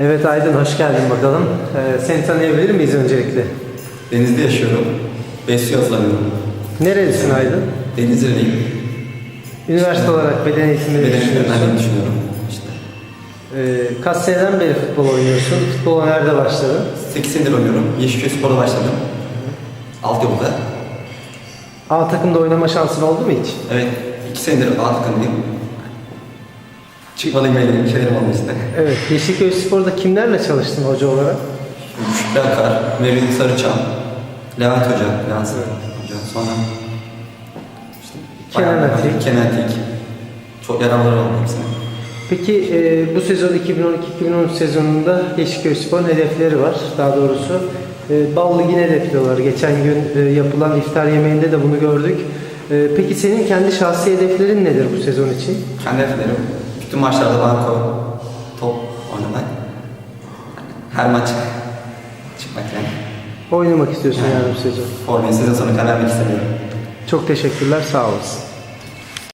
Evet Aydın hoş geldin bakalım. Ee, seni tanıyabilir miyiz öncelikle? Denizde yaşıyorum. Besliyor hazırlanıyorum. Nerelisin Aydın? Denizli'deyim. Üniversite olarak beden eğitimi Beden düşünüyorsun. düşünüyorum. İşte Ee, kaç seneden beri futbol oynuyorsun? Futbola nerede başladın? 8 senedir oynuyorum. Yeşilköy Spor'da başladım. Altyapıda. A takımda oynama şansın oldu mu hiç? Evet. 2 senedir A takımdayım. Çıkmalıyım benim şeylerim oldu işte. Evet. Yeşilköy Spor'da kimlerle çalıştın hoca olarak? Şükrü Akar, Mevlüt Sarıçam, Levent Hoca, Levent Hoca. Sonra işte Kenan bayağı- Atik. Kenan Atik. Çok yararları oldu hepsine. Peki e, bu sezon 2012-2013 sezonunda Yeşilköy Spor'un hedefleri var. Daha doğrusu e, Bal Ligi'ni hedefliyorlar. Geçen gün e, yapılan iftar yemeğinde de bunu gördük. E, peki senin kendi şahsi hedeflerin nedir bu sezon için? Kendi hedeflerim bütün maçlarda banko. Her maç çıkmak yani. Oynamak istiyorsun yani bu sezon. Formayı sezon sonu kadar vermek istemiyorum. Çok teşekkürler, sağ olasın.